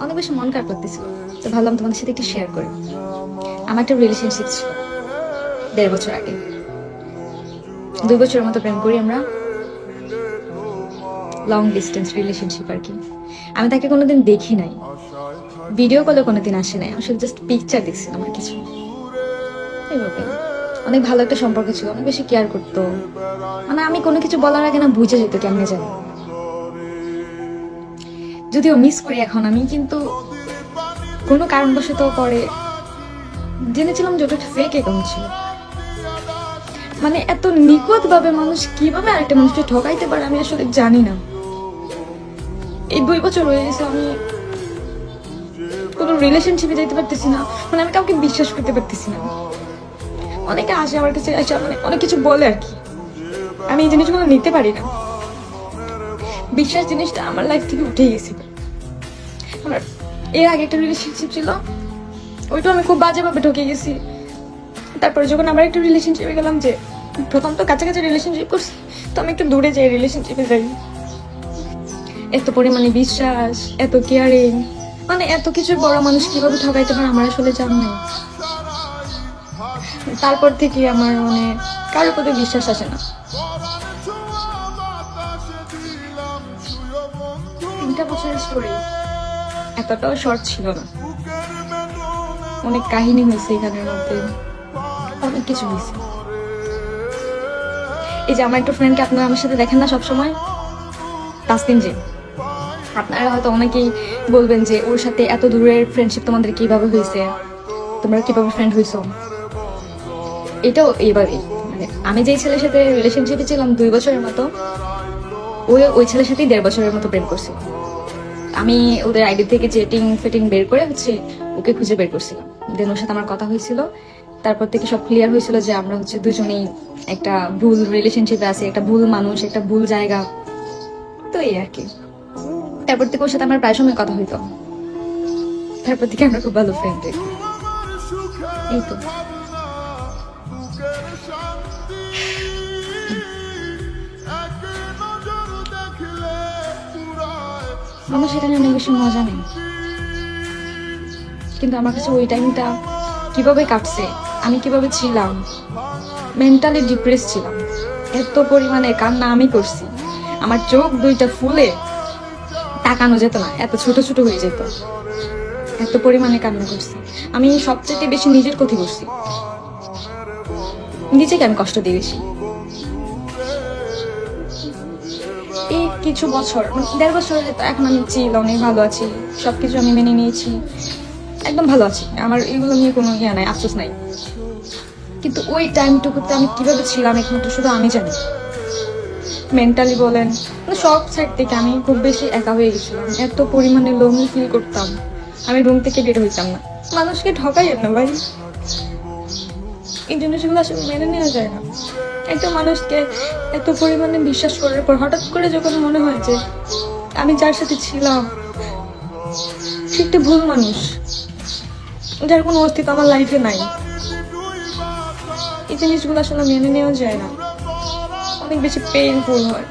অনেক বেশি মন খারাপ লাগতেছিল তো ভাবলাম তোমাদের সাথে একটু শেয়ার করি। আমার একটা রিলেশনশিপ ছিল দেড় বছর আগে। দুই বছরের মতো প্রেম করি আমরা। লং ডিস্টেন্স রিলেশনশিপ আর কি। আমি তাকে কোনোদিন দেখি নাই। ভিডিও কলে কোনোদিন আসে নাই। আমি শুধু জাস্ট পিকচার দেখছিলাম আর কিছু। এইভাবে। অনেক ভালো একটা সম্পর্ক ছিল। অনেক বেশি কেয়ার করতো। মানে আমি কোনো কিছু বলার আগে না বুঝে যেত কেমনে জানি। যদিও মিস করি এখন আমি, কিন্তু কোনো কারণবশত পরে জেনেছিলাম যে ওটা ফেক অ্যাকাউন্ট ছিল। মানে এত নিখুঁত ভাবে মানুষ কীভাবে আরেকটা মানুষকে ঠকাইতে পারে আমি আসলে জানি না। এই দুই বছর হয়ে গেছে আমি কোনো রিলেশনশিপে যেতে পারতেছি না মানে আমি কাউকে বিশ্বাস করতে পারতেছি না। অনেকে আসে আমার কাছে আসে মানে অনেক কিছু বলে আর কি। আমি এই জিনিসগুলো নিতে পারি না। বিশ্বাস জিনিসটা আমার লাইফ থেকে উঠে গেছিল আমার এর আগে একটা রিলেশনশিপ ছিল, ওইটাও আমি খুব বাজেভাবে ঢুকে গেছি। তারপরে যখন আবার একটা রিলেশনশিপে গেলাম যে, প্রথম তো কাছাকাছি রিলেশনশিপ করছি, তো আমি একটু দূরে যাই রিলেশনশিপে যাই। এত পরিমাণে বিশ্বাস, এত কেয়ারিং মানে এত কিছু বড় মানুষ কীভাবে ঠকাইতে পারে আমার আসলে জান নাই। তারপর থেকে আমার মানে কারোর প্রতি বিশ্বাস আসে না। তিনটা বছরের স্টোরি এতটাও শর্ট ছিল না। অনেক কাহিনী হয়েছে এখানের মধ্যে। অনেক কিছু হয়েছে এই যে আমার একটা ফ্রেন্ডকে আপনারা আমার সাথে দেখেন না সবসময়? তাসদিন যে আপনারা হয়তো অনেকেই বলবেন যে, ওর সাথে এত দূরের ফ্রেন্ডশিপ তোমাদের কীভাবে হয়েছে? তোমরা কীভাবে ফ্রেন্ড হয়েছো এটাও এইভাবে মানে আমি যেই ছেলের সাথে রিলেশনশিপে ছিলাম দুই বছরের মতো ওই ওই ছেলের সাথেই দেড় বছরের মতো প্রেম করছিল। আমি ওদের আইডি থেকে চেটিং ফিটিং বের করে হচ্ছে ওকে খুঁজে বের করছিলাম। দেন ওর সাথে আমার কথা হয়েছিল। তারপর থেকে সব ক্লিয়ার হয়েছিল যে আমরা হচ্ছে দুজনেই একটা ভুল রিলেশনশিপে আছি, একটা ভুল মানুষ, একটা ভুল জায়গা। তো এই আর কি। তারপর থেকে ওর সাথে আমার প্রায় সময় কথা হইতো। তারপর থেকে আমরা খুব ভালো ফ্রেন্ড এই তো। আমার সেটা নিয়ে অনেক বেশি মজা নেই। কিন্তু আমার কাছে ওই টাইমটা কীভাবে কাটছে, আমি কীভাবে ছিলাম মেন্টালি ডিপ্রেস ছিলাম। এত পরিমাণে কান্না আমি করছি। আমার চোখ দুইটা ফুলে তাকানো যেত না, এত ছোট ছোট হয়ে যেত। এত পরিমাণে কান্না করছি। আমি সবচেয়ে বেশি নিজের ক্ষতি করছি। নিজেকে আমি কষ্ট দিয়ে বেশি। কিছু বছর, দেড় বছর এখন আমি চিল অনেক ভালো আছি, সবকিছু আমি মেনে নিয়েছি, একদম ভালো আছি। আমার এগুলো নিয়ে কোনো ইয়ে নাই, আফসোস নাই। কিন্তু ওই টাইমটুকুতে আমি কীভাবে ছিলাম একমাত্র শুধু আমি জানি। মেন্টালি বলেন মানে সব সাইড থেকে আমি খুব বেশি একা হয়ে গেছিলাম। এত পরিমাণে লোনলি ফিল করতাম। আমি রুম থেকে বের হইতাম না। মানুষকে ঠকাই না ভাই। এই জিনিসগুলো আসলে মেনে নেওয়া যায় না। একটা মানুষকে এত পরিমাণে বিশ্বাস করার পর হঠাৎ করে যখন মনে হয় যে আমি যার সাথে ছিলাম একটা ভুল মানুষ, যার কোনো অস্তিত্ব আমার লাইফে নাই। এই জিনিসগুলো আসলে মেনে নেওয়া যায় না। অনেক বেশি পেইনফুল হয়।